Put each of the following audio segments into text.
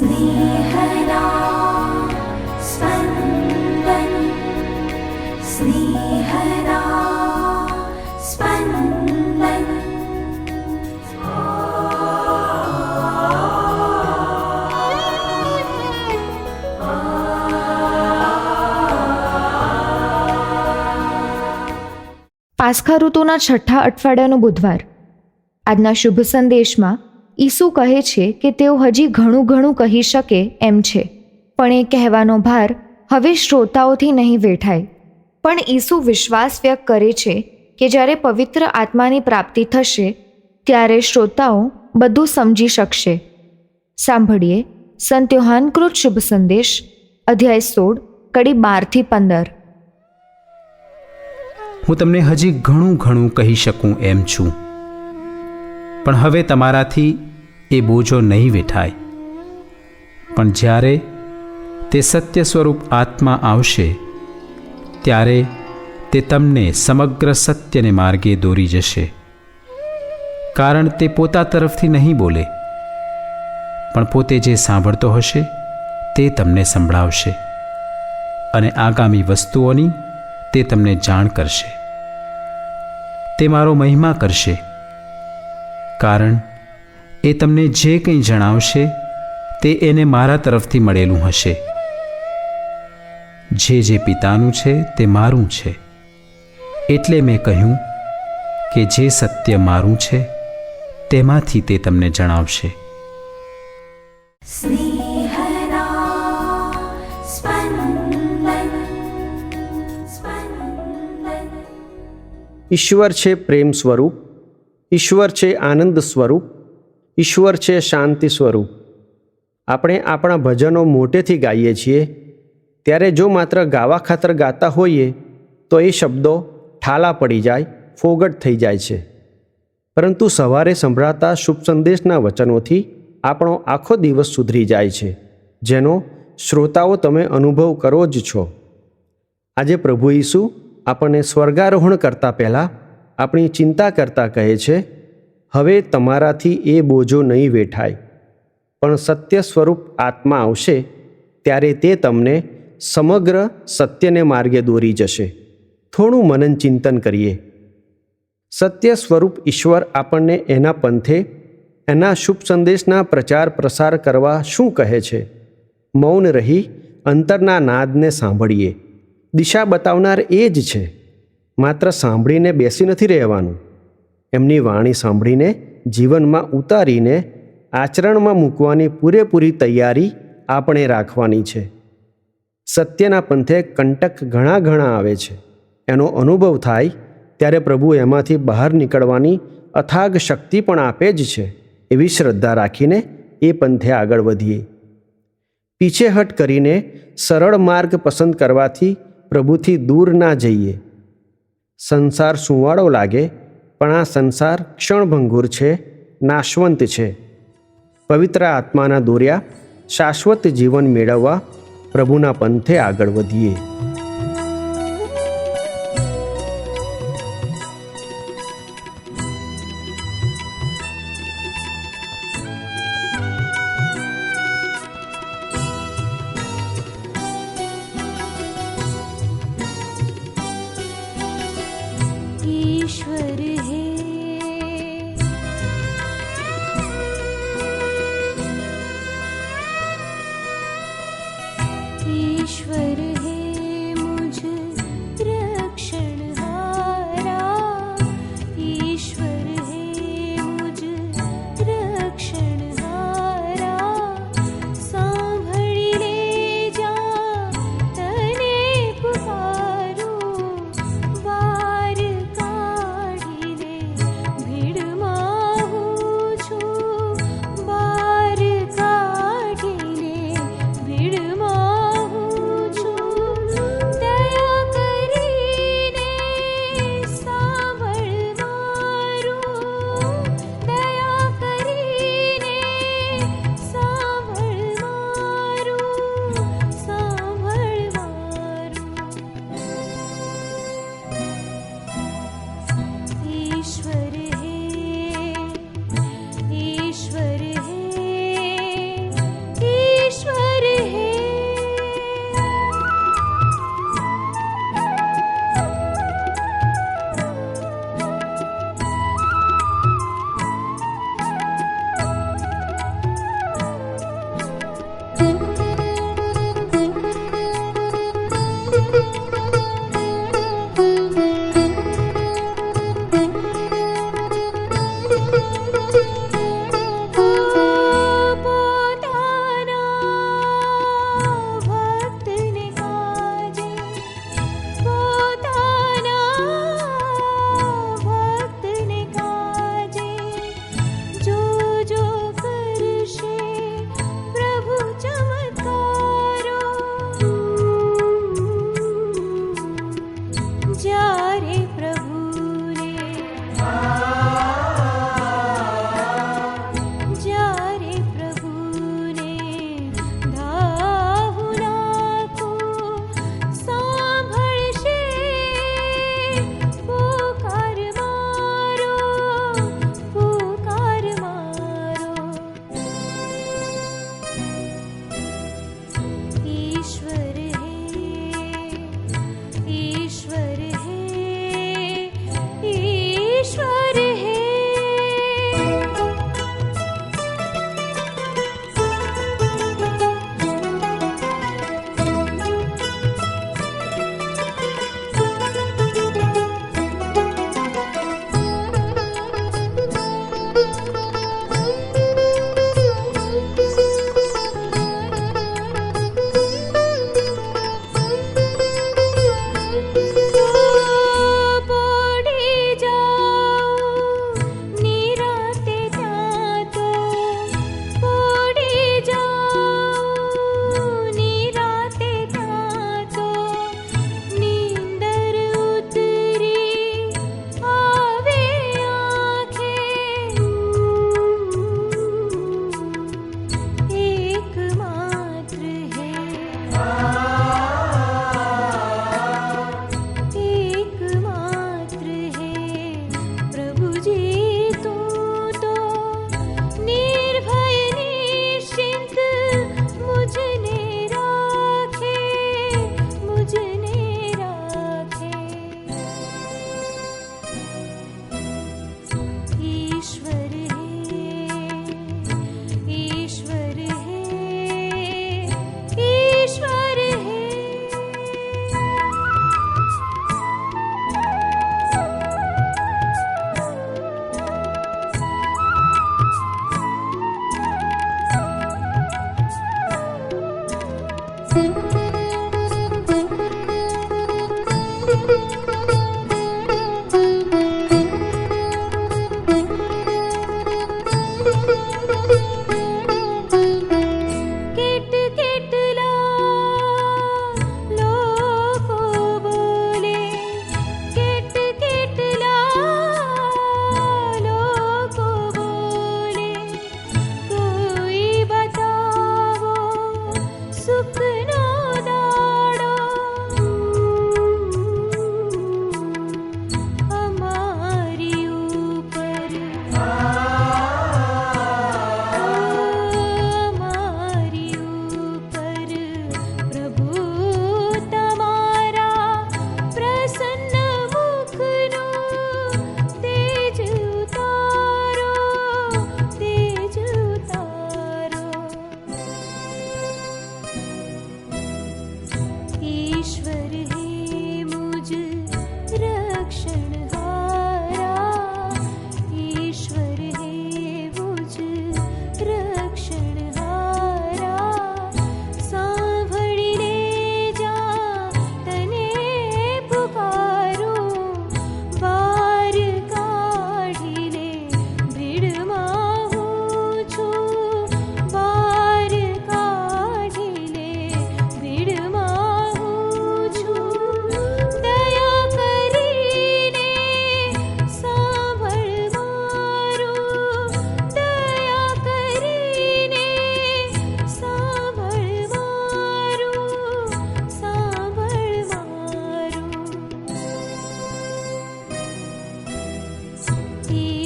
स्नेहदा स्पन्दन् स्नेहदा स्पन्दन् પાસખા ઋતુના છઠ્ઠા અઠવાડિયાનો બુધવાર આજના શુભ સંદેશમાં ઈસુ કહે છે કે તેઓ હજી ઘણું ઘણું કહી શકે એમ છે. પણ એ કહેવાનો ભાર હવે શ્રોતાઓથી નહીં વેઠાય. પણ ઈસુ વિશ્વાસ વ્યક્ત કરે છે કે જ્યારે પવિત્ર આત્માની પ્રાપ્તિ થશે, ત્યારે શ્રોતાઓ બધું સમજી શકશે. સાંભળીએ સંત યોહાનકૃત શુભ સંદેશ, અધ્યાય સોળ, કડી બારથી પંદર. હું તમને હજી ઘણું ઘણું કહી શકું એમ છું. પણ હવે તમારાથી એ બોજો નહીં વેઠાય. પણ જ્યારે તે સત્ય સ્વરૂપ આત્મા આવશે, ત્યારે તે તમને સમગ્ર સત્યને માર્ગે દોરી જશે. કારણ તે પોતા તરફથી નહીં બોલે, પણ પોતે જે સાંભળતો હશે, તે તમને સંભળાવશે અને આગામી વસ્તુઓની તે તમને જાણ કરશે. તે મારો મહિમા કરશે. કારણ? એ તમને જે કંઈ જણાવશે તે એને મારા તરફથી મળેલું હશે. જે જે પિતાનું છે તે મારું છે. એટલે મેં કહ્યું કે જે સત્ય મારું છે તેમાંથી તે તમને જણાવશે. ઈશ્વર છે પ્રેમ સ્વરૂપ ઈશ્વર છે આનંદ સ્વરૂપ, ઈશ્વર છે શાંતિ સ્વરૂપ. આપણે આપણા ભજનો મોટેથી ગાઈએ છીએ, ત્યારે જો માત્ર ગાવા ખાતર ગાતા હોઈએ, તો એ શબ્દો ઠાલા પડી જાય, ફોગટ થઈ જાય છે. પરંતુ સવારે સંભળાતા શુભ સંદેશના વચનોથી આપણો આખો દિવસ સુધરી જાય છે, જેનો શ્રોતાઓ તમે અનુભવ કરો જ છો. આજે પ્રભુ ઈસુ આપણને સ્વર્ગારોહણ કરતાં પહેલાં આપણી ચિંતા કરતાં કહે છે, હવે તમારાથી એ બોજો નહીં વેઠાય. પણ સત્ય સ્વરૂપ આત્મા આવશે, ત્યારે તે તમને સમગ્ર સત્યને માર્ગે દોરી જશે. થોડું મનન ચિંતન કરીએ. સત્ય સ્વરૂપ ઈશ્વર આપણને એના પંથે, એના શુભ સંદેશના પ્રચાર પ્રસાર કરવા શું કહે છે? મૌન રહી અંતરના નાદને સાંભળીએ. દિશા બતાવનાર એ જ છે. માત્ર સાંભળીને બેસી નથી રહેવાનું. એમની વાણી સાંભળીને જીવનમાં ઉતારીને આચરણમાં મૂકવાની પૂરેપૂરી તૈયારી આપણે રાખવાની છે. સત્યના પંથે કંટક ઘણા ઘણા આવે છે. એનો અનુભવ થાય ત્યારે પ્રભુ એમાંથી બહાર નીકળવાની અથાગ શક્તિ પણ આપે જ છે એવી શ્રદ્ધા રાખીને એ પંથે આગળ વધીએ. પીછેહટ કરીને સરળ માર્ગ પસંદ કરવાથી પ્રભુથી દૂર ના જઈએ. સંસાર સુંવાળો લાગે, પણ આ સંસાર ક્ષણભંગુર છે, નાશવંત છે. પવિત્ર આત્માના દોર્યા, શાશ્વત જીવન મેળવવા પ્રભુના પંથે આગળ વધીએ. ईश्वर है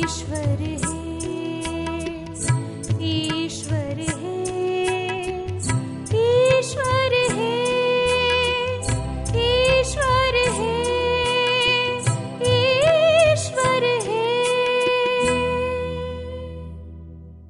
ईश्वर। है